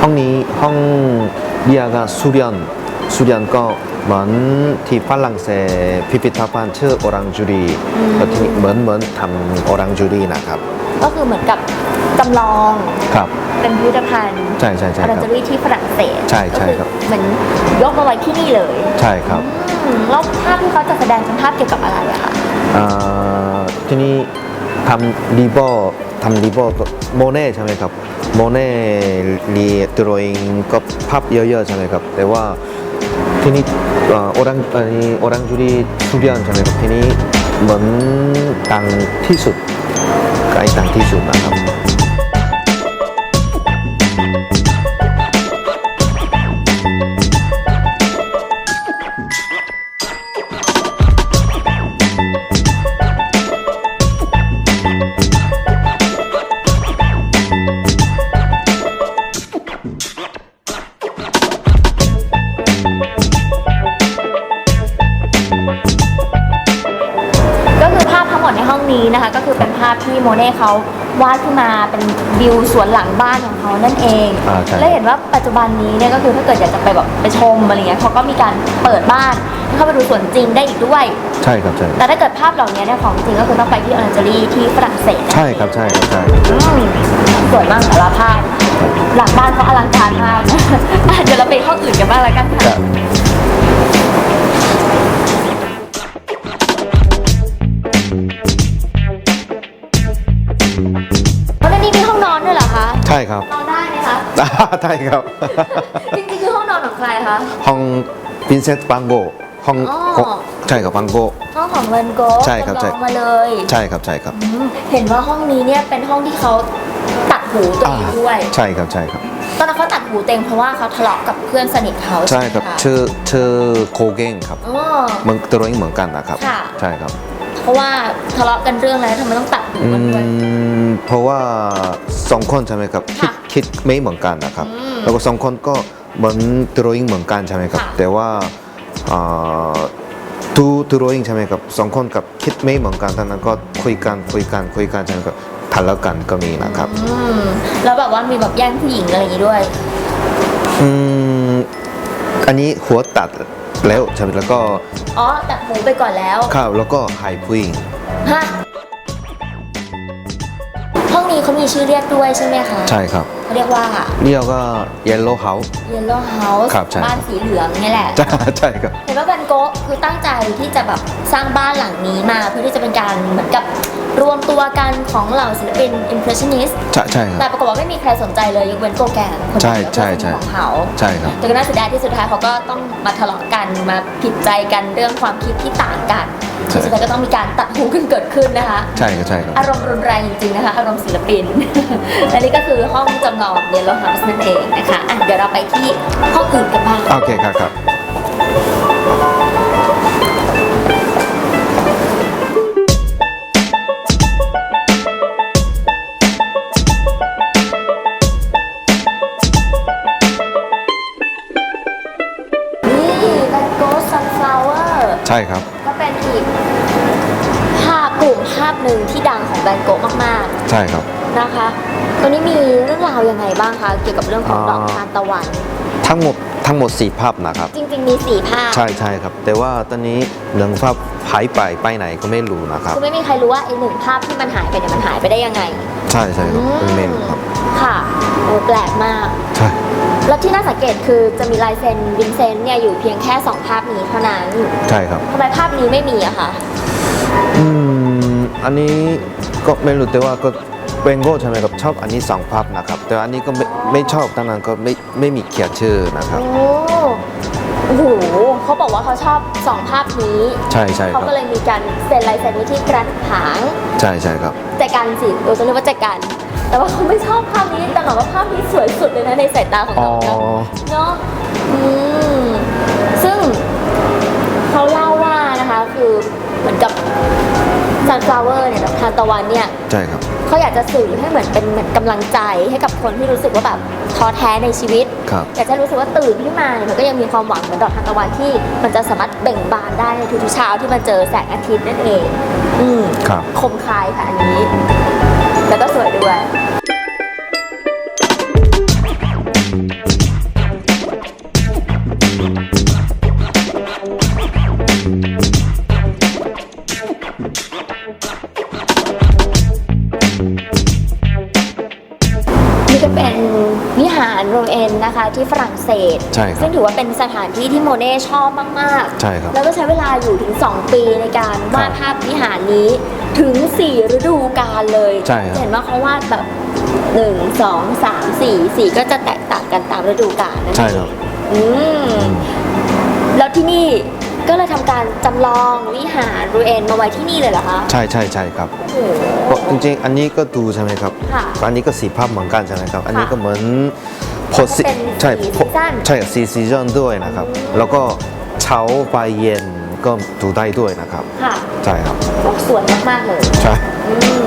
ห้องนี้ห้องเรียกว่าสุเรียนสุเรียนก็เหมือนที่ฝรั่งเศสพิพิธภัณฑ์ชื่อโอรังจูรีแล้วที่นี่เหมือนเหมือนทำโอรังจูรีนะครับ ก็คือเหมือนกับจำลองครับเป็นพิพิธภัณฑ์ใช่ใช่ใช่อาครารับจารีที่ฝรั่งเศสใช่ใช่ครับก็อเหมือนยกมาไว้ที่นี่เลย ใช่ครับอืมแล้วภาพที่เขาจะแสดงเป็นภาพเกี่ยวกับอะไรอะคะอ่าที่นี่ทำรีโบทำรีโบก็โมเน่ใช่ไหมครับ โมเน่รีดรองก็ภาพเยอะๆใช่ไหมครับ แต่ว่าที่นี่โอรังอันนี้โอรังจุรีทุเรียนใช่ไหมครับที่นี่เหมือนต่างที่สุดใกลต่างที่สุดนะครับ นห้องนี้นะคะ ก็คือเป็นภาพที่โมเน่เขาวาดขึ้นมาเป็นวิวสวนหลังบ้านของเขานั่นเอง อ่าใช่ และเห็นว่าปัจจุบันนี้เนี่ยก็คือถ้าเกิดอยากจะไปแบบไปชมอะไรเงี้ยเขาก็มีการเปิดบ้านให้เข้าไปดูสวนจริงได้อีกด้วย ใช่ครับใช่แต่ถ้าเกิดภาพเหล่านี้เนี่ยของจริงก็คือต้องไปที่อรัญจารีที่ฝรั่งเศส ใช่ครับใช่ครับใช่อืมสวยมากแต่ละภาพ หลังบ้านเขาอลังการมากนะอะเดี๋ยวเราไปห้องอื่นกันบ้างแล้วกันคค่ะ ใช่ครับ นอนได้ไหมคะ ใช่ครับ จริงๆคือห้องนอนของใครคะ ห้องพินเซสบังโกห้องอ๋อ ของใช่ครับบังโก ห้องของเวนโกะใช่ครับใช่จำลองมาเลยใช่ครับใช่ครับอืมเห็นว่าห้องนี้เนี่ยเป็นห้องที่เขาตัดหูตัวเองด้วย ใช่ครับใช่ครับ ตอนนั้นเขาตัดหูตัวเองเพราะว่าเขาทะเลาะกับเพื่อนสนิทเขาใช่ครับไหมะชื่อชื่อโคเก้งครับอ๋อเหมือนตัวเองเหมือนกันนะครับ ค่ะ ใช่ครับ เพราะว่าทะเลาะกันเรื่องอะไรทำไมต้องตัดหูอืกันด้วย มเพราะว่าสองคนใช่ไหมครับคิดค่ะคิดไม่เหมือนกันนะครับ อืมแล้วก็สองคนก็เหมือนตัวเองเหมือนกันใช่ไหมครับ ค่ะ แต่ว่าอ่าทูตัวเองใช่ไหมครับสองคนกับคิดไม่เหมือนกันทั้งนั้นก็คุยกันคุยกันคุยกันใช่ไหมครับทะเลาะกันก็มีนะครับอืมแล้วแบบว่ามีแบบแย่งผู้หญิงอะไรอย่างนี้ด้วย อืมอันนี้หัวตัด แล้วใช่ไหมแล้วก็อ๋อตัดหูไปก่อนแล้วข้าวแล้วก็หายผู้หญิงฮะห้องนี้เขามีชื่อเรียกด้วยใช่ไหมคะใช่ครับเขาเรียกว่าเรียกว่า yellow house Yellow House ครับใช่บ้านสีเหลืองนี่แหละ ใช่ใช่ครับเห็นว่าแวนโกะคือตั้งใจที่จะแบบสร้างบ้านหลังนี้มาเพื่อที่จะเป็นการเหมือนกับ รวมตัวกันของเหล่าศิลปิน impressionist ใช่ใช่คแต่รับปรากฏว่าไม่มีใครสนใจเลยยกเว้นโกแกนคนใช่เดียวใช่เพื่อนสนิทใช่ของเขาใช่ครับแต่ก็น่าเสียดายที่สุดท้ายเขาก็ต้องมาทะเลาะกันมาผิดใจกันเรื่องความคิดที่ต่างกันใช่สุดท้ายก็ต้องมีการตัดหูกันเกิดขึ้นนะคะ ใช่ครับใช่ครับอารมณ์รุนแรงจริงๆนะคะอารมณ์ศิลปินและนี่ก็คือห้องจำลองเยลโล House นั่นเองนะคะอะเดี๋ยวเราไปที่ห้องอื่นกันบ้างโอเคครับครับ ใช่ครับ ก็เป็นอีกภาพกลุ่มภาพหนึ่งที่ดังของแบนโกมากใช่ครับ ๆนะคะ ตัวนี้มีเรื่องราวยังไงบ้างคะเกี่ยวกับเรื่องของดอกทานตะวัน ทั้งหมดทั้งหมดสี่ภาพนะครับ จริง ๆ มีสี่ภาพใช่ใช่ครับ แต่ว่าตอนนี้หนึ่งภาพหายไปไปไหนก็ไม่รู้นะครับ คือไม่มีใครรู้ว่าไอ้หนึ่งภาพที่มันหายไปเนี่ยมันหายไปได้ยังไงใช่ใช่ครับไม่รู้ครับ ค่ะโอ้แปลกมาก ใช่ แล้วที่น่าสังเกตคือจะมีลายเซ็นวินเซนต์เนี่ยอยู่เพียงแค่ 2 ภาพนี้เท่านั้นใช่ครับทำไมภาพนี้ไม่มีอะคะอืมอันนี้ก็ไม่รู้แต่ว่าก็เบงโก้ใช่ไหมครับชอบอันนี้สองภาพนะครับ แต่อันนี้ก็ไม่ไม่ชอบตั้งนั้นก็ไม่ไม่มีเขียนชื่อนะครับโอ้โอ้โหเขาบอกว่าเขาชอบ2ภาพนี้ ใช่ใช่คเขารับก็เลยมีการเซ็นลายเซ็นไว้ที่กระถางใช่ใช่ครับ แจกันสิเราจะเรียกว่าแจกัน แต่ว่าเขาไม่ชอบภาพนี้แต่บอกว่าภาพนี้สวยสุดเลยนะในสายตาของอ๋อเขาเนาะเนาะอืมซึ่งเขาเล่าว่านะคะคือเหมือนกับ sunflower เนี่ยดอกทานตะวันเนี่ย ใช่ครับ เขาอยากจะสื่อให้เหมือนเป็นเหมือนกำลังใจให้กับคนที่รู้สึกว่าแบบท้อแท้ในชีวิต ครับ อยากจะรู้สึกว่าตื่นขึ้นมาเนี่ยมันก็ยังมีความหวังเหมือนดอกทานตะวันที่ มันจะสามารถเบ่งบานได้ในทุกๆเช้าที่มันเจอแสงอาทิตย์นั่นเอง อืมครับ คมคายค่ะอันนี้ แล้วก็สวยด้วย หารโรเอนนะคะที่ฝรั่งเศส ใช่ครับซึ่งถือว่าเป็นสถานที่ที่โมเน่ชอบมากๆ ใช่ครับแล้วก็ใช้เวลาอยู่ถึง 2 ปีในการวาดครับภาพวิหารนี้ถึง 4 ฤดูกาลเลยใช่ครับจะเห็นว่าเขาวาดแบบ1 2 3 4 4 ก็จะแตกต่างกันตามฤดูกาลนั่นเองใช่ครับ อืม แล้วที่นี่ ก็เลยทำการจำลองวิหารรูเอนมาไว้ที่นี่เลยเหรอคะใช่ใช่ใช่ครับโอ้โห ก็จริงๆ อันนี้ก็ดูใช่ไหมครับค่ะอันนี้ก็สีภาพเหมือนกันใช่ไหมครับ อันนี้ก็เหมือนโพสิเป็นใช่สีโพซีซั่น ใช่สีซีซันด้วยนะครับ แล้วก็เช้าไปเย็นก็ดูได้ด้วยนะครับ ค่ะใช่ครับ โอ้สวยมากๆเลยใช่ อืม